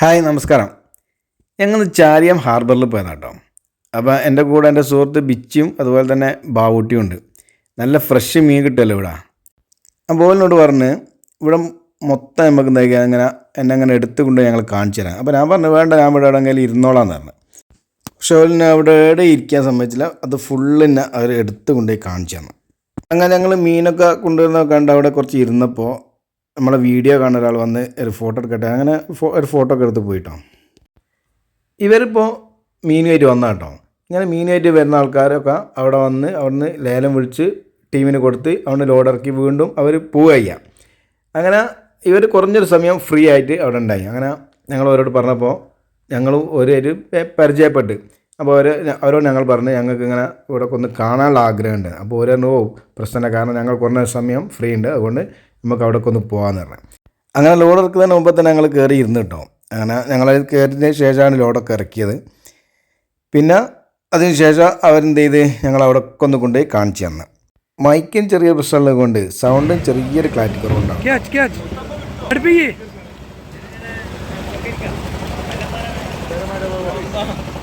Hi നമസ്കാരം. ഞങ്ങൾ ചാലിയം ഹാർബറിൽ പോയതാണ് കേട്ടോ അപ്പോൾ എന്റെ കൂടെ എന്റെ സുഹൃത്ത് ബിച്ചും അതുപോലെ തന്നെ ബാവൂട്ടിയും ഉണ്ട്. നല്ല ഫ്രഷ് മീൻ കിട്ടുമല്ലോ ഇവിടെ. അപ്പോൾ എന്നോട് പറഞ്ഞ് ഇവിടെ മൊത്തം നമുക്ക് എന്താ അങ്ങനെ എന്നെ അങ്ങനെ എടുത്ത് കൊണ്ട് ഞങ്ങൾ കാണിച്ചു തരാം. അപ്പോൾ ഞാൻ പറഞ്ഞു വേണ്ട ഞാൻ ഇവിടെ എവിടെയെങ്കിലും ഇരുന്നോളാന്ന് പറഞ്ഞു. പക്ഷെ അവിടെ എവിടെ ഇരിക്കാൻ സമ്മതിച്ചില്ല. അത് ഫുള്ളിനെ അവർ എടുത്ത് കൊണ്ടുപോയി കാണിച്ചു തന്നു. അങ്ങനെ ഞങ്ങൾ മീനൊക്കെ കൊണ്ടുവരുന്നൊക്കെ കണ്ട് അവിടെ കുറച്ച് ഇരുന്നപ്പോൾ നമ്മളെ വീഡിയോ കാണുന്ന ഒരാൾ വന്ന് ഒരു ഫോട്ടോ എടുക്കട്ടെ? അങ്ങനെ ഒരു ഫോട്ടോ ഒക്കെ എടുത്ത് പോയിട്ടോ. ഇവരിപ്പോൾ മീനുമായിട്ട് വന്ന കേട്ടോ ഇങ്ങനെ മീനുമായിട്ട് വരുന്ന ആൾക്കാരൊക്കെ അവിടെ വന്ന് അവിടുന്ന് ലേലം വിളിച്ച് ടീമിന് കൊടുത്ത് അവിടെ ലോഡ് ഇറക്കി വീണ്ടും അവർ പോവുക അങ്ങനെ ഇവർ കുറഞ്ഞൊരു സമയം ഫ്രീ ആയിട്ട് അവിടെ ഉണ്ടായി. അങ്ങനെ ഞങ്ങൾ അവരോട് പറഞ്ഞപ്പോൾ ഞങ്ങളും ഒരു പരിചയപ്പെട്ട്. അപ്പോൾ അവർ അവരോട് ഞങ്ങൾ പറഞ്ഞു ഞങ്ങൾക്ക് ഇങ്ങനെ ഇവിടെ ഒന്ന് കാണാനുള്ള ആഗ്രഹമുണ്ട്. അപ്പോൾ ഓരോ പ്രശ്നമില്ല. കാരണം ഞങ്ങൾ കുറഞ്ഞ സമയം ഫ്രീ ഉണ്ട്. അതുകൊണ്ട് നമുക്ക് അവിടെ ഒന്ന് പോകാമെന്ന് പറഞ്ഞു. അങ്ങനെ ലോഡ് ഇറക്കുന്നതിന് മുമ്പ് തന്നെ ഞങ്ങൾ കയറി ഇരുന്ന് കേട്ടോ. അങ്ങനെ ഞങ്ങൾ കയറിയതിന് ശേഷമാണ് ലോഡൊക്കെ ഇറക്കിയത്. പിന്നെ അതിന് ശേഷം അവരെന്ത് ചെയ്ത്? ഞങ്ങൾ അവിടെ ഒന്ന് കൊണ്ടുപോയി കാണിച്ചു തന്നു. മൈക്കും ചെറിയ പ്രശ്നമുള്ളത് കൊണ്ട് സൗണ്ടും ചെറിയൊരു ക്ലാരിറ്റി കുറവുണ്ടാവും.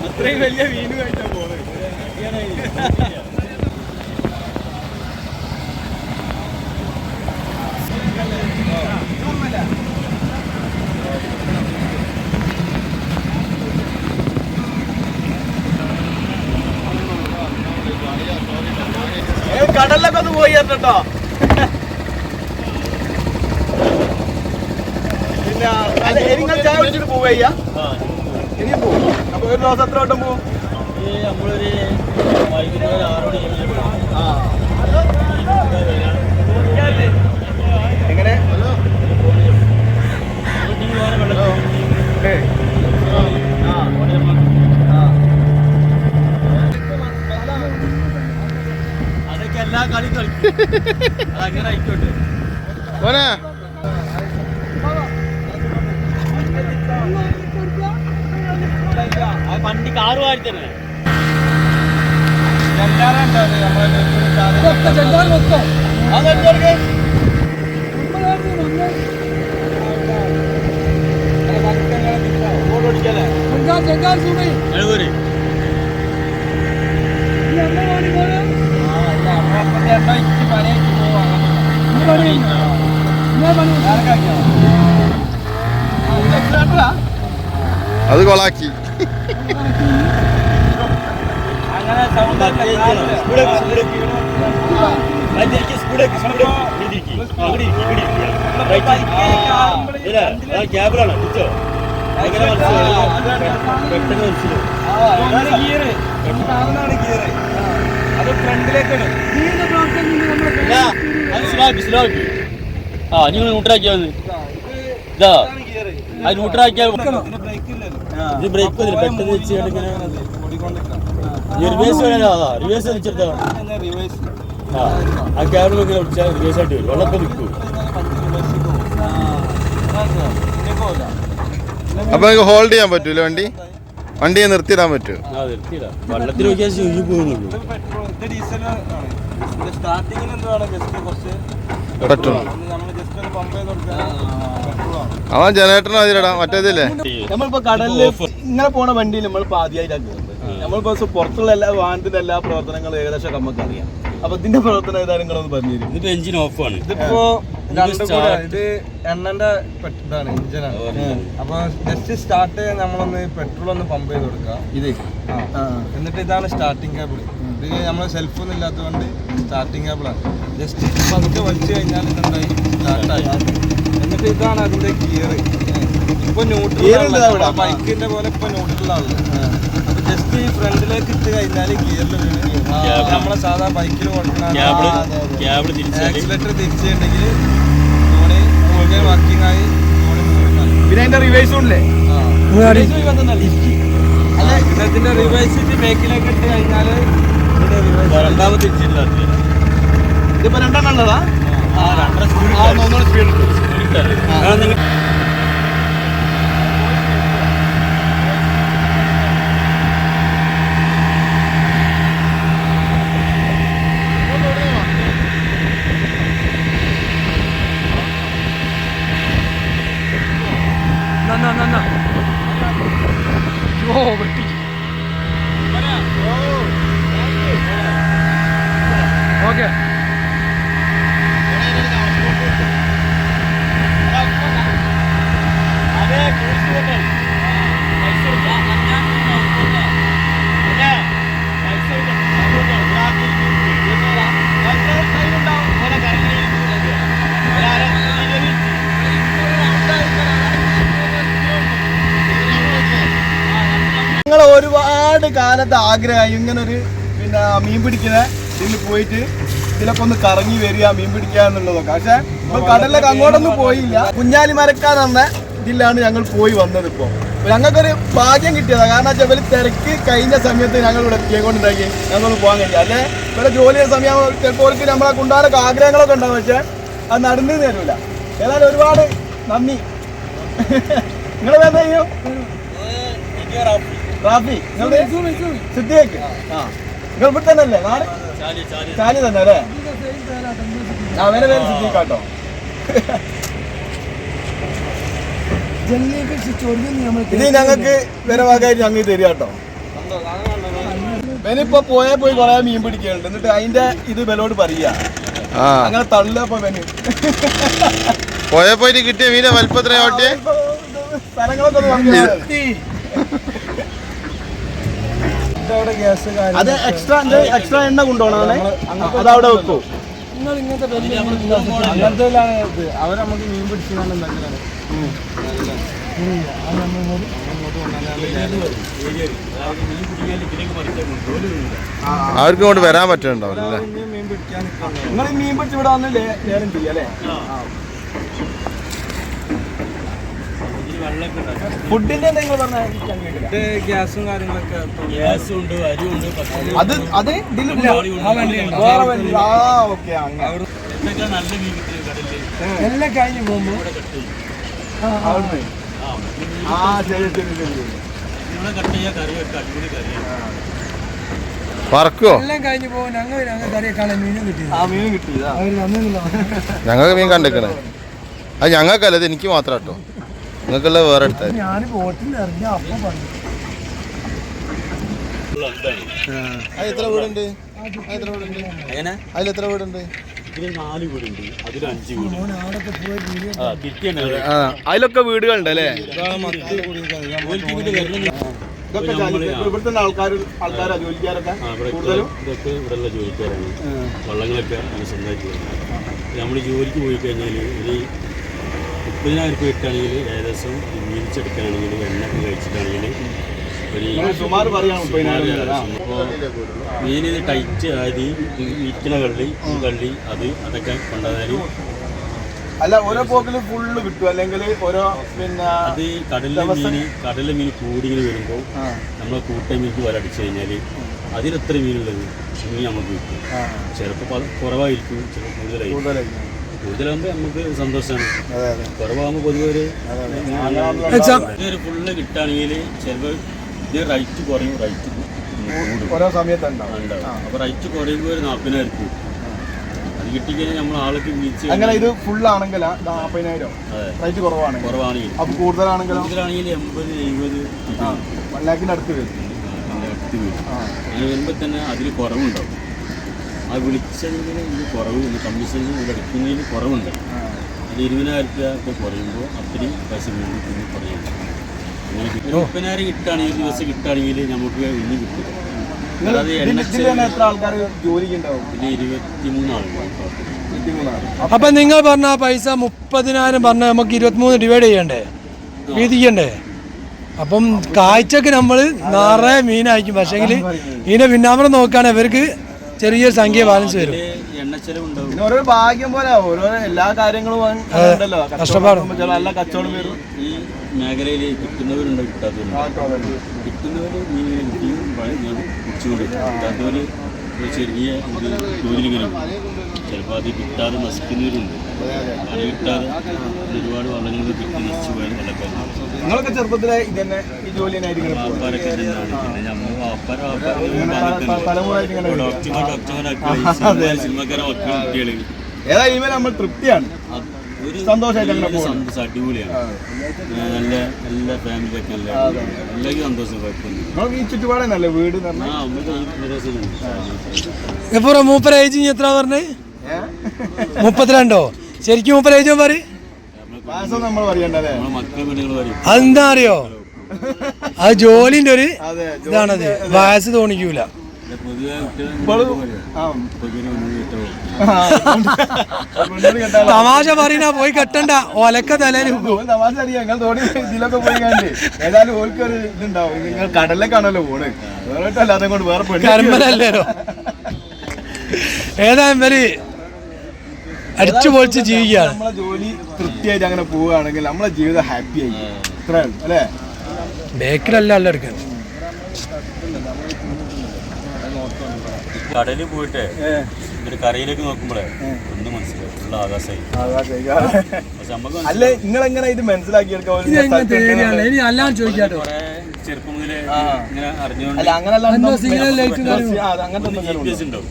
അത്രയും വലിയ പോകുന്നത് കടലിലൊക്കെ ഒന്ന് പോയി കേട്ടോ പിന്നെ അല്ല, നിങ്ങൾ ചായ കുടിച്ചിട്ട് പോവയ്യാ ഇനിയും പോവും. അപ്പൊ ഒരു ദിവസം എത്ര വട്ടം പോവും? നമ്മളൊരു വൈകുന്നേരം ആറ് മണി ആ എങ്ങനെ ഏ. ആ. ആ. ആ വണ്ടി കാറ് വാരി തന്നെ അതെന്തൊക്കെ എഴുപത് അത് കൊളാക്കി? അങ്ങനെ സൗണ്ട് സ്പീഡാക്കി സ്പീഡാക്കി സ്പീഡാക്കി കൊളാക്കി. ക്യാബിലാണ് കിട്ടോ എങ്ങനെ മനസ്സിലായി പെട്ടെന്ന് മനസ്സിലായി അത് ഫ്രണ്ടിലേക്കാണ് ഇല്ല, അത് ഫ്രണ്ടിലേക്കാണ്. സ്ലോക്കി ആ നിങ്ങൾ ഇതാ അത് ഇത് ബ്രേക്ക് വന്നില്ല പെട്ടെന്ന് വെച്ച് ഇങ്ങനെ റിവേഴ്സ് വേണോ അതാ റിവേഴ്സ് ആ. ആ ക്യാബിൽ ഇങ്ങനെ വിളിച്ചാൽ റിവേഴ്സ് ആയിട്ട് വരും. വെള്ളമൊക്കെ നിൽക്കും. അപ്പൊ നിങ്ങൾക്ക് ഹോൾഡ് ചെയ്യാൻ പറ്റൂല വണ്ടി? വണ്ടിയെ നിർത്തിയിടാൻ പറ്റുമോ വെള്ളത്തിൽ നോക്കിയാൽ ശുചി പോകുന്നുള്ളൂ സ്റ്റാർട്ടിങ്ങിന് എന്താണ് ജസ്റ്റ് കുറച്ച് പെട്രോൾ. നമ്മൾ ജസ്റ്റ് ഒന്ന് പമ്പ് ചെയ്ത് കൊടുക്കുക അവൻ ജനറേറ്ററിന് അതിലിടാം മറ്റേതില്ലേ? നമ്മളിപ്പോ കടലിൽ ഇങ്ങനെ പോണ വണ്ടിയിൽ നമ്മൾ ആദ്യമായിട്ടാണ് നമ്മളിപ്പോ പുറത്തുള്ള എല്ലാ വാഹനത്തിന്റെ എല്ലാ പ്രവർത്തനങ്ങളും ഏകദേശം നമുക്ക് അറിയാം അപ്പൊ ഇതിന്റെ പ്രവർത്തനം ഏതാണ് നിങ്ങളൊന്ന് പറഞ്ഞു തരും ഇതിപ്പോ എഞ്ചിൻ ഓഫാണ് ഇതിപ്പോ ഇത് രണ്ടും കൂടെ. ഇത് എണ്ണന്റെ ഇതാണ് എഞ്ചിനാണ് അപ്പൊ ജസ്റ്റ് സ്റ്റാർട്ട് നമ്മളൊന്ന് പെട്രോൾ ഒന്ന് പമ്പ് ചെയ്ത് കൊടുക്കുക ഇത്. എന്നിട്ട് ഇതാണ് സ്റ്റാർട്ടിംഗ് കേബിൾ ഇത് നമ്മൾ സെൽഫ് ഒന്നും ഇല്ലാത്തതുകൊണ്ട് കേബിൾ കേബിളാണ് ജസ്റ്റ് പതുക്കെ വലിച്ചു കഴിഞ്ഞാൽ ഇതുണ്ടായി സ്റ്റാർട്ടായി എന്നിട്ട് ഇതാണ് അതിന്റെ ഗിയർ ഇപ്പൊ ന്യൂട്രൽ ബൈക്കിന്റെ പോലെ ഇപ്പൊ ന്യൂട്രലാണ് ജസ്റ്റ് ഈ ഫ്രണ്ടിലേക്ക് ഇട്ട് കഴിഞ്ഞാൽ ഗിയറിൽ വീണ് Cable. നമ്മളെ സാധാ ബൈക്കിൽ ആക്സിലേറ്റർ തിരിച്ചിട്ടുണ്ടെങ്കിൽ തോണി മുഴുവൻ വർക്കിംഗ് ആയി പിന്നെ അതിന്റെ റിവേഴ്സും ഇല്ലേ അല്ല ഇതിന്റെ റിവേഴ്സ് ബേക്കിലേക്ക് ഇട്ട് കഴിഞ്ഞാൽ രണ്ടാമത് തിരിച്ചില്ല. ഇതിപ്പോ രണ്ടെണ്ണം ഉള്ളതാ? ആ രണ്ടര ഉണ്ട്. Speed okay. ഞങ്ങൾ ഒരുപാട് കാലത്ത് ആഗ്രഹമായി ഇങ്ങനൊരു പിന്നെ മീൻ പിടിക്കുന്ന. ഇതിൽ പോയിട്ട് ഇതിലൊക്കെ ഒന്ന് കറങ്ങി വരിക മീൻ പിടിക്കുക എന്നുള്ളതൊക്കെ. പക്ഷെ ഇപ്പൊ കടലിലൊക്കെ അങ്ങോട്ടൊന്നും പോയില്ല. കുഞ്ഞാലി മരക്കാൻ എന്ന ഇതിലാണ് ഞങ്ങൾ പോയി വന്നത് ഇപ്പോൾ ഞങ്ങൾക്കൊരു ഭാഗ്യം കിട്ടിയതാണ് കാരണം വെച്ചാൽ ഇവർ തിരക്ക് കഴിഞ്ഞ സമയത്ത് ഞങ്ങൾ ഇവിടെ എത്തിയേക്കൊണ്ടുണ്ടാക്കി ഞങ്ങളൊന്ന് പോകാൻ കഴിയും അല്ലെ? ഇവിടെ ജോലി ചെയ്യുന്ന സമയം ചിലപ്പോൾ നമ്മളെ കൊണ്ടുപോകാനൊക്കെ ആഗ്രഹങ്ങളൊക്കെ ഉണ്ടാവും. പക്ഷെ അത് നടന്നു തരൂല. ഏതായാലും ഒരുപാട് നന്ദി. നിങ്ങൾ എന്താ ചെയ്യും? റാഫി. നിങ്ങളുടെ സിദ്ധിയേക്ക് ആ. നിങ്ങൾ ഇവിടെ തന്നെ അല്ലേ നാട്? ചാലി തന്നെ അല്ലേ ആ വേറെ പേര് സിദ്ധിക്കാട്ടോ ഇത് ഞങ്ങൾക്ക് വേറെ ഭാഗമായിട്ട് ഞങ്ങൾ തരിക കേട്ടോ ഇവനിപ്പോ പോയാ പോയി കൊറേ മീൻ പിടിക്കുന്നുണ്ട് എന്നിട്ട് അതിന്റെ ഇത് ബലോട് പറയാ. അങ്ങനെ തള്ളപ്പോ ഇവന്. പോയ പോയിട്ട് കിട്ടിയ മീനെ വലിപ്പത്രയോട്ടെ ഓട്ടിയെ സ്ഥലങ്ങളൊക്കെ അത് എക്സ്ട്രാ എക്സ്ട്രാ എണ്ണ കൊണ്ടുപോകണം അത് അവിടെ വെക്കൂ. അങ്ങനത്തെ അവർ നമുക്ക് മീൻ പിടിച്ചാണ് അവർക്ക് കൊണ്ട് വരാൻ പറ്റുന്നുണ്ടാവില്ല അല്ലേ മീൻ പിടിക്കാൻ നിങ്ങൾ മീൻ പിടിച്ച് ഇവിടെ വന്ന് ലേലം ചെയ്യാം അല്ലേ? ഫുഡിന്റെ നിങ്ങൾ പറഞ്ഞ ഇത് ഗ്യാസും കാര്യങ്ങളൊക്കെ ഗ്യാസും ഉണ്ട് അരി ഉണ്ട് അത് അത് ഇതിലില്ല ആ വണ്ടിയുണ്ട്. ആ ഓക്കെ അങ്ങനെ. എന്തൊക്കെ നല്ല മീൻ കിട്ടിയ കടലിൽ എല്ലാം കഴിഞ്ഞ് പോകുമ്പോ? ആ ശരി ശരി ശരി ഞങ്ങൾക്ക് മീൻ കണ്ടിക്കണേ. അത് ഞങ്ങൾക്കല്ല ഇത് എനിക്ക് മാത്രം കേട്ടോ നിങ്ങൾക്കുള്ള വേറെ എടുത്താൽ ഞാൻ ബോട്ടിൽ ഇറങ്ങി അപ്പം പറഞ്ഞു. എത്ര വീടുണ്ട്? എത്ര വീടുണ്ട്? അതിൽ എത്ര വീടുണ്ട്? ഇതിൽ നാല് ഉണ്ട് അതിൽ അഞ്ച് വീടുണ്ട്. ആ കിട്ടിയാണ് അതിലൊക്കെ വീടുകളുണ്ട് അല്ലേ? ഇവിടുത്തെ ആൾക്കാർ ആൾക്കാരാ ജോലിക്കാരൊക്കെ കൂടുതലും? ഇതൊക്കെ ഇവിടെയുള്ള ജോലിക്കാരാണ്. വള്ളങ്ങളൊക്കെ നമ്മൾ ജോലിക്ക് പോയി കഴിഞ്ഞാൽ ഒരു മുപ്പതിനായിരം രൂപ ഇട്ടാണെങ്കിൽ ഏകദേശം മീനിച്ചെടുക്കുകയാണെങ്കിൽ എണ്ണൊക്കെ കഴിച്ചിട്ടാണെങ്കിൽ ഒരു സുമാർ മീൻ ഇത് ടൈറ്റ് അരി ഇരിക്കണ കള്ളി കള്ളി അത് അതൊക്കെ കൊണ്ടുവന്നാൽ അല്ല ഓരോ പോക്കിലും ഫുള്ള് കിട്ടും. അല്ലെങ്കിൽ ഓരോ പിന്നെ അത് കടലിലെ മീൻ കടലിലെ മീൻ കൂടി വരുമ്പോൾ നമ്മൾ കൂട്ടം മീനിക്ക് വല അടിച്ചു കഴിഞ്ഞാൽ അതിലെത്ര മീനുള്ളത്? മീൻ നമുക്ക് കിട്ടും. ചിലപ്പോൾ കുറവായിരിക്കും ചിലപ്പോൾ കൂടുതലായിരിക്കും. കൂടുതലാകുമ്പോൾ നമുക്ക് സന്തോഷമാണ് അതെ അതെ. കുറവാകുമ്പോൾ പൊതുവെ ഒരു Exam- ഇതൊരു ഫുള്ള് കിട്ടുകയാണെങ്കിൽ ചിലപ്പോൾ ഇത് റൈറ്റ് കുറയും റൈറ്റ് ഓരോ സമയത്തുണ്ടാവും അപ്പോൾ റൈറ്റ് കുറയുമ്പോൾ ഒരു നാൽപ്പതിനായിരം രൂപ. അത് കിട്ടിക്കഴിഞ്ഞാൽ നമ്മൾ ആൾക്ക് അങ്ങനെ ഇത് ഫുൾ ആണെങ്കിൽ നാൽപ്പതിനായിരം റേറ്റ് കുറവാണ്. കുറവാണെങ്കിൽ അപ്പൊ കൂടുതലാണെങ്കിലോ? കൂടുതലാണെങ്കിൽ എൺപത് എഴുപത് ആ. വൺ ലാഖിന്റെ അടുത്ത് വരും. അടുത്ത് വരും. വരുമ്പോൾ തന്നെ അതിൽ കുറവുണ്ടാവും. ആ വിളിച്ചതിന് ഇത് കുറവ് കമ്മീഷനിൽ ഇത് എടുക്കുന്നതിന് കുറവുണ്ട്. അത് ഇരുപതിനായിരം രൂപ ഒക്കെ കുറയുമ്പോൾ അത്രയും പൈസ വീണ്ടും പിന്നെ കുറയുന്നു അങ്ങനെ മുപ്പതിനായിരം കിട്ടുകയാണെങ്കിൽ ഒരു ദിവസം കിട്ടുകയാണെങ്കിൽ നമുക്ക് ഇനി കിട്ടും. എത്ര ആൾക്കാർ ഇതിൽ ഇരുപത്തിമൂന്ന് ആളുകൾ അപ്പൊ നിങ്ങൾ പറഞ്ഞ പൈസ മുപ്പതിനായിരം പറഞ്ഞ നമുക്ക് ഇരുപത്തിമൂന്ന് ഡിവൈഡ് ചെയ്യണ്ടേ? വീതിക്കണ്ടേ? അപ്പം കാഴ്ചക്ക് നമ്മൾ നിറയെ മീനായിരിക്കും. പക്ഷേങ്കിൽ ഇതിനെ പിന്നാമ്പറം നോക്കുകയാണെങ്കിൽ ഇവർക്ക് ചെറിയൊരു സംഖ്യ ബാലൻസ് വരും പിന്നെ ഓരോ ഭാഗ്യം പോലെ ഓരോ എല്ലാ കാര്യങ്ങളും ഉണ്ടല്ലോ കഷ്ടപ്പാട്. നല്ല കച്ചവടം വരും ഈ മേഖലയിൽ കിട്ടുന്നവരുണ്ട് കിട്ടാത്തവരുണ്ട് കിട്ടുന്നവർ കിട്ടാത്തവർ ഒരു ചെറിയ ഇത് തൊഴിലിങ്ങനെ ചിലപ്പോൾ അത് കിട്ടാതെ നശിക്കുന്നവരുണ്ട്. അത് കിട്ടാതെ ഒരുപാട് വള്ളങ്ങൾ കിട്ടി നശിച്ചു പോയ നിങ്ങളൊക്കെ ചെറുപ്പത്തിലെ ഇതന്നെ ഈ ജോലി വാപ്പാരൊക്കെ നമ്മൾ വാപ്പാര. ഡോക്ടർമാർ ഡോക്ടർമാരാക്കി സിനിമക്കാരെ കുട്ടികൾ ഏതായാലും നമ്മൾ തൃപ്തിയാണ്. ഒരു സന്തോഷമായിട്ട് അങ്ങനെ പോകും. അടിപൊളിയാണ്. നല്ല നല്ല ഫാമിലി ഒക്കെ നല്ല എല്ലാവർക്കും സന്തോഷം വീട് എപ്പോഴാ മൂപ്പര ഏജ് ഇനി എത്ര പറഞ്ഞേ? മുപ്പത്തിരണ്ടോ? ശരിക്കും മൂപ്പര ഏജ് പറ അതെന്താ അറിയോ? അത് ജോലിന്റെ ഒരു അതെ ഇതാണത്. വയസ്സ് തോന്നിക്കൂല. പൊതുവെ തമാശ പറയുന്ന പോയി കെട്ടണ്ട. ഒലക്ക ഓൻ തമാശ അറിയാം. നിങ്ങൾ തോണി ഇതിലൊക്കെ പോയി കണ്ട്. ഏതായാലും ഓൽക്ക് ഒരു ഇതുണ്ടാവും. നിങ്ങൾ കടലിലേക്കാണല്ലോ പോണ്. വേറെ അല്ലാതെ കൊണ്ട് വേറെ കർമ്മനല്ലേരോ ഏതായാലും വരി അടിച്ചു പൊളിച്ച് ജീവിക്കുകയാണ് നമ്മളെ ജോലി തൃപ്തിയായിട്ട് അങ്ങനെ പോവുകയാണെങ്കിൽ നമ്മളെ ജീവിതം ഹാപ്പി ആയി. ഇത്രയാണ് അല്ലേ? ബേക്കിലല്ല അല്ല എടുക്കുന്നത്. കടലിൽ പോയിട്ട് എന്നിട്ട് കരയിലേക്ക് നോക്കുമ്പോഴേ ഒന്നും മനസ്സിലായി. ഫുള്ള് ആകാശമായി പക്ഷെ നമുക്ക് അല്ലേ നിങ്ങൾ എങ്ങനെ ഇത് അല്ലാതെ ചോദിക്കാട്ടോ. കുറെ ചെറുപ്പം മുതലേ ഇങ്ങനെ അറിഞ്ഞുകൊണ്ട് ജി പി എസ് ഉണ്ടാവും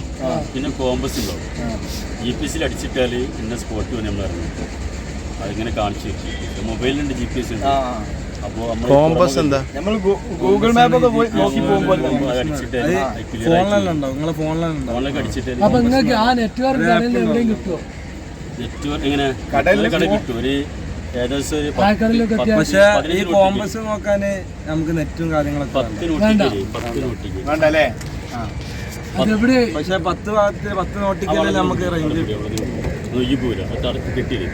പിന്നെ കോമ്പസ് ഉണ്ടാവും ജി പി എസിൽ അടിച്ചിട്ടാൽ ഇന്ന സ്പോട്ട് വന്ന് നമ്മൾ അറിഞ്ഞു അതിങ്ങനെ കാണിച്ചു മൊബൈലിലുണ്ട് ജി പി എസ് ഉണ്ട് കോമ്പസ് എന്താ? നമ്മൾ ഗൂഗിൾ മാപ്പ് ഒക്കെ പോയി നോക്കി പോകുമ്പോൾ നിങ്ങളെ ഫോണിലാണ് ഫോണിലൊക്കെ അടിച്ചിട്ട് അപ്പൊ നിങ്ങൾക്ക് ആ നെറ്റ്വർക്ക് എവിടെയും കിട്ടുമോ നെറ്റ്വർക്ക് എങ്ങനെ? കടലിൽ കിട്ടും. ഒരു പക്ഷെ ഈ കോമ്പസ് നോക്കാന് നമുക്ക് നെറ്റും കാര്യങ്ങളൊക്കെ വേണം. പത്ത് നോട്ടിക്കൽ പത്ത് നോട്ടിക്ക് വേണ്ട അല്ലേ അതെവിടെ പക്ഷെ പത്ത് ഭാഗത്ത് പത്ത് നോട്ടിക്കല്ലേ നമുക്ക് റേഞ്ച് കിട്ടിയില്ല?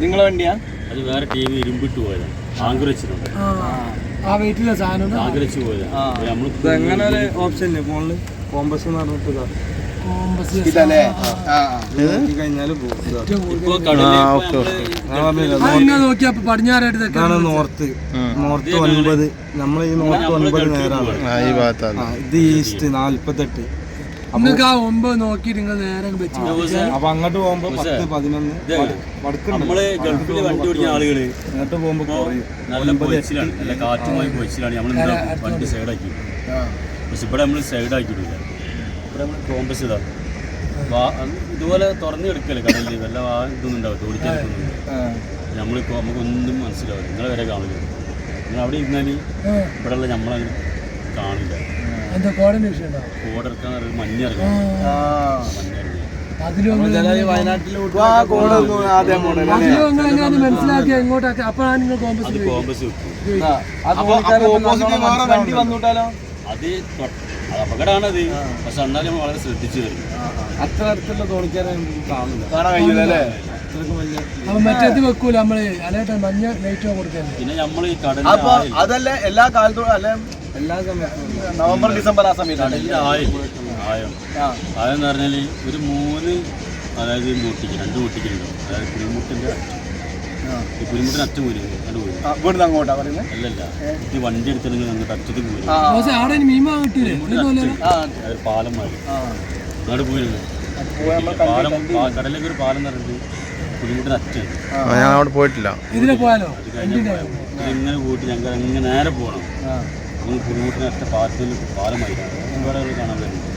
നിങ്ങളെ വണ്ടിയാ? അത് വേറെ ടീം ഇരുമ്പിട്ട് പോയതാണ് ആ, വെയിറ്റിലെ സാധനം നമ്മൾ ഒരു ഓപ്ഷൻ ഇല്ലേ? കോമ്പസ് എന്ന് പറഞ്ഞിട്ട്. കോമ്പസ് ഇതല്ലേ കഴിഞ്ഞാൽ പടിഞ്ഞാറായിട്ട് നോർത്ത്. നോർത്ത്. ഒൻപത്. നമ്മൾ ഈ നോർത്ത് ഒൻപത് നേരാണ്. ഇത് ഈസ്റ്റ് നാല്പത്തെട്ട്. നിങ്ങൾക്ക് ആ ഒമ്പത് നോക്കി നിങ്ങൾ നേരെ വെച്ച് അപ്പൊ അങ്ങോട്ട് പോകുമ്പോ പത്ത് പതിനൊന്ന് ഇത് വടക്കുണ്ട്. നമ്മൾ ഗൾഫിൽ വണ്ടി ഓടിക്കുന്ന ആളുകൾ അങ്ങോട്ട് പോകുമ്പോ നല്ല നല്ല കാറ്റുമായി നമ്മൾ എന്താ വണ്ടി സൈഡാക്കി. പക്ഷെ ഇവിടെ നമ്മൾ സൈഡാക്കിയിട്ടില്ല. ഇവിടെ നമ്മൾ കോമ്പസ് ഇതാ. വാ- ഇതുപോലെ തുറന്നു എടുക്കൽ കടലിൽ വല്ല ഇതൊന്നും ഉണ്ടാവും തോടിക്കാൻ നമ്മൾ നമുക്കൊന്നും മനസ്സിലാവില്ല. നിങ്ങളെ വരെ കാണില്ല. നിങ്ങൾ അവിടെ ഇരുന്നാൽ ഇവിടെയുള്ള നമ്മളങ്ങനെ കാണില്ല. എന്താ കോർഡിനേഷൻ എങ്ങോട്ടൊക്കെ അപ്പോഴാണ് നിങ്ങൾ കോമ്പസ് അത് കോമ്പസ് വെക്കും. അപ്പൊ ഓപ്പോസിറ്റ് വേറെ വണ്ടി വന്നുവിട്ടാലോ? അത് അത് അപകടമാണത് പക്ഷെ എന്നാലും വളരെ ശ്രദ്ധിച്ചു വരും. അത്ര അടുത്തുള്ള തോണിക്കാരെ കാണാൻ കഴിയൂല പിന്നെ നമ്മൾ ഈ കടൽ അതല്ല എല്ലാ കാലത്തും അല്ലെ? എല്ലാ സമയത്തും നവംബർ ഡിസംബർ ആ സമയത്താണ് ആയം ആയം ആ. ആയം എന്ന് പറഞ്ഞാൽ ഒരു മൂന്ന് അതായത് നോട്ടിക്ക് രണ്ട് നോട്ടിക്കുണ്ടാവും അതായത് കുരുമുട്ടിന്റെ ഈ കുരുമുട്ടിന് അറ്റം പോലും രണ്ട് പോലും അങ്ങോട്ടാ പറയുന്നത് അല്ലല്ല. ഈ വണ്ടി എടുത്തിട്ടുണ്ടെങ്കിൽ അങ്ങോട്ട് അറ്റത്ത് പോലും പാലം മാറി. ആ. അങ്ങോട്ട് പോയിരുന്നു പോയി നമ്മൾ പാലം കടലിലേക്ക് ഒരു പാലം നിറഞ്ഞു ഞാൻ അവിടെ പോയിട്ടില്ല. ഇതിലെ പോയാലോ? ഇങ്ങനെ പോയിട്ട് ഞങ്ങൾ അങ്ങനെ നേരെ പോകണം ആ നമ്മൾ കുരുമുട്ടിന് അറ്റ പാലത്തിൽ പാലമായി ഇവിടെ ഉള്ള കാണാൻ വരുന്നത്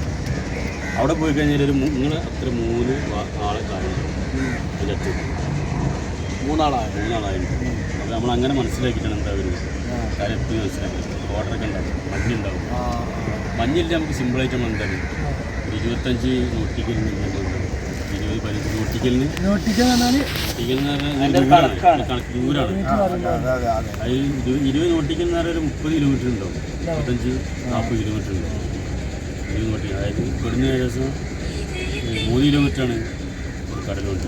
അവിടെ പോയി കഴിഞ്ഞാൽ ഒരു നിങ്ങൾ അത്ര മൂന്ന് ആളെ കാണുന്നു അതിന്റെ മൂന്നാളായിട്ടുണ്ട് മൂന്നാളായ. മൂന്നാളായിരുന്നു അപ്പോൾ നമ്മൾ അങ്ങനെ മനസ്സിലാക്കിയിട്ടാണ് എന്താ വരുന്നത്? കാര്യം എത്തി മനസ്സിലാക്കുന്നത് ഓർഡറൊക്കെ ഉണ്ടാവും. മഞ്ഞുണ്ടാവും മഞ്ഞില്ല നമുക്ക് സിമ്പിളായിട്ട് നമ്മൾ എന്താ ഒരു ഇരുപത്തഞ്ച് നോട്ടിക്കലിന് ഇങ്ങനെ ഇരുപത് പതിനഞ്ച് നോട്ടിക്കലിന് നോട്ടിക്കൽ എന്ന് പറഞ്ഞാൽ ദൂരാണ്. അതിൽ ഇരുപത് നോട്ടിക്കൽ എന്ന് പറഞ്ഞാൽ ഒരു മുപ്പത് കിലോമീറ്റർ ഉണ്ടാവും. മുപ്പത്തഞ്ച് നാൽപ്പത് കിലോമീറ്റർ ഉണ്ടാവും. ഇരുപത് നോട്ടിക്കൽ അതായത് ഇവിടുന്ന് ഏകദേശം മൂന്ന് കിലോമീറ്ററാണ് കടലുണ്ട്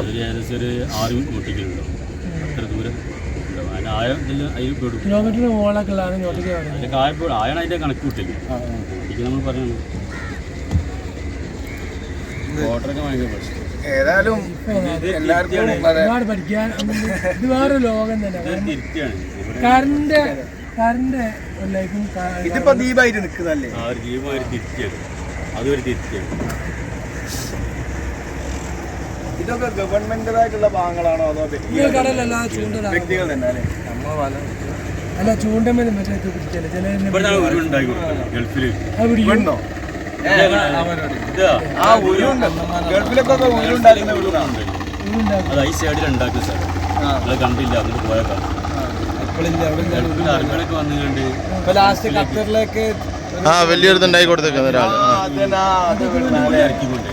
അതിൽ ഏകദേശം ഒരു ആറ് നോട്ടിക്കൽ ഉണ്ടാവും. അത്ര ദൂരം ഉണ്ടാവും. അതിന് അതിന്റെ കണക്ക് അതിൽ നമ്മൾ കിലോമീറ്ററിന് മുകളിലൊക്കെ ഉള്ളതാണ് നോട്ടിക്കാൻ പറയുന്നത് അതിന്റെ ആയപ്പോൾ ആയാണ് അതിന്റെ കണക്ക് കിട്ടില്ല നോട്ടിക്കൽ നമ്മൾ പറയുന്നത് ഓർഡറൊക്കെ ഭയങ്കര പ്രശ്നം ഏതായാലും എല്ലാവർക്കും ഒരുപാട് പഠിക്കാൻ ഇത് വേറെ ലോകം തന്നെ. ഇതൊരു തിരുത്തിയാണ് ഇവിടെ കറണ്ട് കറണ്ട് ലൈഫും ഇതിപ്പോ ദീപായിട്ട് നിൽക്കുന്നല്ലേ അതൊരു ഇതൊക്കെ ഗവൺമെന്റിന്റെതായിട്ടുള്ള ഭാഗങ്ങളാണോ അതോ വ്യക്തികൾ കടലല്ല ചൂണ്ടലാണ്. നമ്മൾ തന്നെ അല്ലേ? അല്ല ചൂണ്ടമേലും മറ്റേ പിടിക്കല്ലേ? ചില ഗൾഫിൽ ആ ഉരുണ്ട്. ഗൾഫിലൊക്കെ ഉരുണ്ടാക്കുന്ന വീടാണ് അത് ഈ സൈഡിൽ ഉണ്ടാക്കുന്ന സ്ഥലം. അത് കണ്ടില്ല അങ്ങോട്ട് പോയേക്കാം അറബികളൊക്കെ ലാസ്റ്റ് ഖത്തറിലേക്ക് ആ വലിയൊരു ഉണ്ടാക്കി കൊടുത്തേക്കുന്ന ഒരാൾ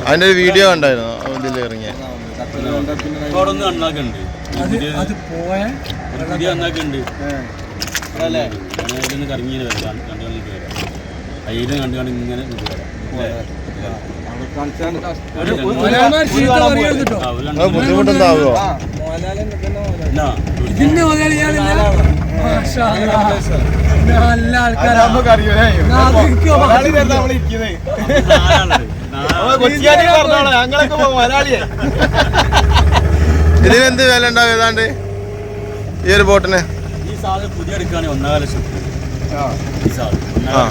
അതിന്റെ ഒരു വീഡിയോ ഉണ്ടായിരുന്നു ഇതിൽ ഇറങ്ങിയ. ഇപ്പൊ കണ്ടുകൊണ്ട് ഇങ്ങനെ ബുദ്ധിമുട്ടുണ്ടാവുമോ ഇതിന്റെ. നല്ല ഇതിനെന്ത് വില ഉണ്ടാവും ഏതാണ്ട്? ഈ ഒരു ബോട്ടിന്? ഈ സാധനം പുതിയ എടുക്കുകയാണെങ്കിൽ ഒന്നര ലക്ഷം. ഈ ആ. സാധനം. ആ.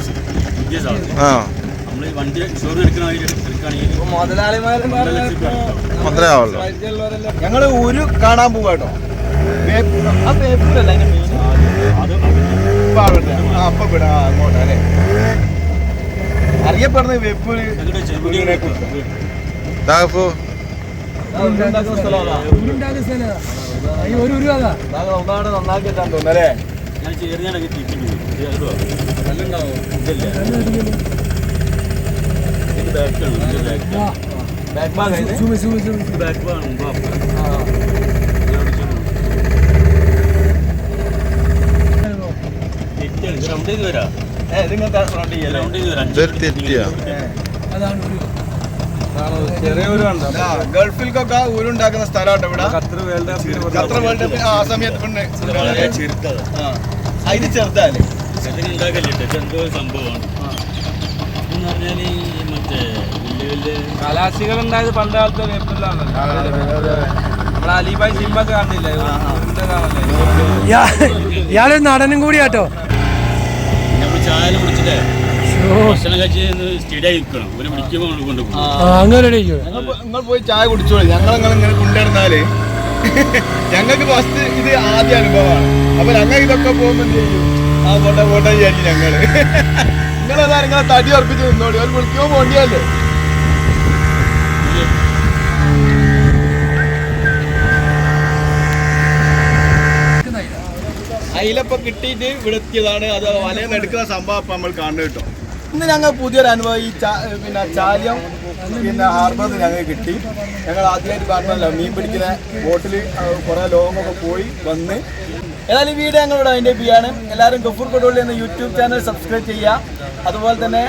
ഈ വണ്ടി ഷോറൂം എടുക്കണമെങ്കിൽ ഞങ്ങൾ ഒരു കാണാൻ പോവാട്ടോ ആ അതിന്റെ മെയിൻ അപ്പൊ വിടാ അങ്ങോട്ട് അല്ലേ? ഒന്നാണ് ഞാൻ ചേർന്നാണെങ്കിൽ തിരിച്ചു ഇത് ബാക്കാണ് ഇത് ബാക്ക് ബാക്ക് ഭാഗം ഇത് മുമ്പ് തെറ്റാണ് വരാം ഏ വരാം തെറ്റിയാ അതാണ് ചെറിയൊരു ഗൾഫിൽക്കൊക്കെ ഊരുണ്ടാക്കുന്ന സ്ഥലമാട്ടോ ഇവിടെ Qatar world cup Qatar world കപ്പിൽ ആ സമയത്ത് പിന്നെ അതിന് ചെറുതല്ലേ ഉണ്ടാക്കല്ലേ എന്തോ സംഭവമാണ് എന്ന് പറഞ്ഞാൽ ഈ മറ്റേ വലിയ വലിയ കലാശികൾ ഉണ്ടായത് പണ്ട് കാലത്തെ വേപ്പിലാണല്ലോ നമ്മളെ അലിബായ് സിംബൊക്കെ കണ്ടില്ലേ ഇയാളൊരു നടനും കൂടിയാട്ടോ നമ്മൾ ചായ കുടിച്ചിട്ടേ നിങ്ങൾ പോയി ചായ കുടിച്ചോളൂ. ഞങ്ങൾ നിങ്ങൾ ഇങ്ങനെ കൊണ്ടുവരുന്നാൽ ഞങ്ങൾക്ക് ഫസ്റ്റ് ഇത് ആദ്യ അനുഭവമാണ്. അപ്പൊ ഞങ്ങൾ ഇതൊക്കെ പോകുമ്പോൾ എന്ത് ചെയ്യും? ആ പോട്ടെ പോട്ടെ വിചാരിച്ചു ഞങ്ങൾ. നിങ്ങളതാ നിങ്ങളെ തടി ഉറപ്പിച്ച് നിന്നോളി? ഒരു വിളിക്കുമോ പോണ്ടിയല്ലേ? അയിലപ്പൊ കിട്ടിയിട്ട് വിടെത്തിയതാണ് അത് വലയം എടുക്കുന്ന സംഭവം അപ്പൊ നമ്മൾ കാണുന്നത് കേട്ടോ. ഇന്ന് ഞങ്ങൾ പുതിയൊരു അനുഭവം. ഈ പിന്നെ ചാലിയം പിന്നെ ഹാർബർ ഞങ്ങൾ കിട്ടി. ഞങ്ങൾ ആദ്യമായിട്ട് പറഞ്ഞല്ലോ മീൻ പിടിക്കുന്ന ബോട്ടിൽ കുറേ ലോങ്ങൊക്കെ പോയി വന്ന്. ഏതായാലും വീഡിയോ ഞങ്ങളിവിടെ അതിന്റെ ബിയാണ് എല്ലാവരും ഗഫൂർ കൊടുള്ളി എന്ന യൂട്യൂബ് ചാനൽ സബ്സ്ക്രൈബ് ചെയ്യുക. അതുപോലെ തന്നെ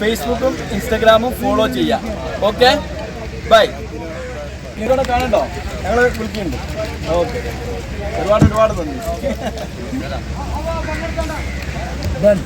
ഫേസ്ബുക്കും ഇൻസ്റ്റഗ്രാമും ഫോളോ ചെയ്യുക ഓക്കെ ബൈ ഇവിടെ കാണണ്ടോ ഞങ്ങൾ വിളിക്കുന്നുണ്ട്. ഓക്കെ ഒരുപാട് ഒരുപാട് നന്ദി. Done.